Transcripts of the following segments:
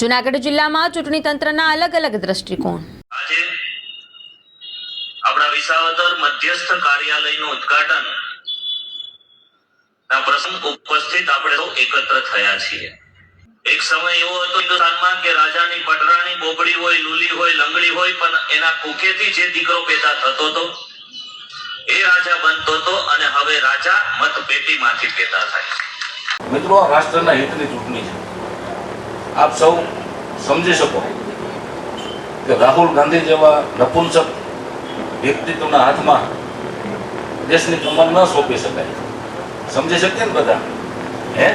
જૂનાગઢ જિલ્લામાં ચૂંટણી તંત્રના અલગ અલગ દ્રષ્ટિકોણ. આજે આપણા વિસાવદર મધ્યસ્થ કાર્યાલયનું ઉદ્ઘાટન ના પ્રસંગ ઉપસ્થિત આપણે એકત્ર થયા છીએ. એક સમય એવો હતો હિન્દુસ્તાનમાં કે રાજાની પટરાણી બોબડી હોય લુલી હોય લંગડી હોય પણ એના કુકેથી જે દીકરો પેદા થતો હતો એ રાજા બનતો હતો અને હવે રાજા મતપેટીમાંથી પેદા થાય મિત્રો રાષ્ટ્રના હિતની ચૂંટણી છે. આપ સૌ સમજી શકો કે રાહુલ ગાંધી જેવા નપુંસક વ્યક્તિત્વના હાથમાં દેશની કમર ન સોંપી શકાય. સમજી શકીએ ને બધા? હે?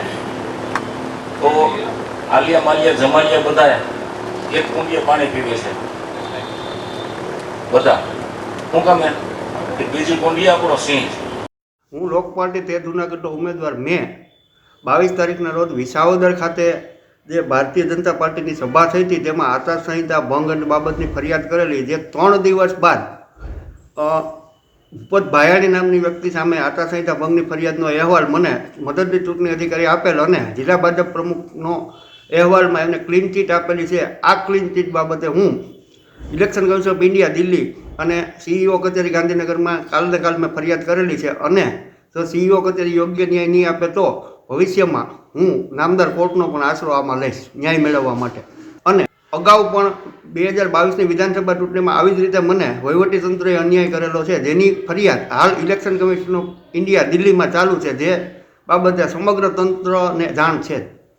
તો આલિયા માલિયા જમાલિયા બધા એક કુંડીએ પાણી પીવે છે. બધા. શું કામે કે બીજી કુંડી આપણો સિંહ છે. હું લોક પાર્ટી તે જૂનાગઢનો ઉમેદવાર મેં. બાવીસ તારીખના રોજ વિસાવદર ખાતે જે ભારતીય જનતા પાર્ટીની સભા થઈ હતી તેમાં આચારસંહિતા ભંગ અને બાબતની ફરિયાદ કરેલી જે ત્રણ દિવસ બાદ અ, ભાયાણી નામની વ્યક્તિ સામે આચારસંહિતા ભંગની ફરિયાદનો અહેવાલ મને મદદની ચૂંટણી અધિકારી આપેલ અને જિલ્લા ભાજપ પ્રમુખનો અહેવાલમાં એમને ક્લીન ચીટ આપેલી છે. આ ક્લીન ચીટ બાબતે હું election commission of India Delhi અને સીઈઓ કચેરી ગાંધીનગરમાં કાલને કાલ મેં ફરિયાદ કરેલી છે અને જો સીઈઓ કચેરી યોગ્ય ન્યાય નહીં આપે તો ભવિષ્યમાં હું નામદાર કોર્ટનો પણ આશરો આમાં લઈશ, ન્યાય મેળવવા માટે. અને અગાઉ પણ બે હજાર બાવીસની વિધાનસભા ચૂંટણીમાં આવી જ રીતે મને વહીવટીતંત્રએ અન્યાય કરેલો છે, જેની ફરિયાદ હાલ ઇલેક્શન કમિશન ઓફ ઇન્ડિયા દિલ્હીમાં ચાલુ છે, જે બાબતે સમગ્ર તંત્રને જાણ છે.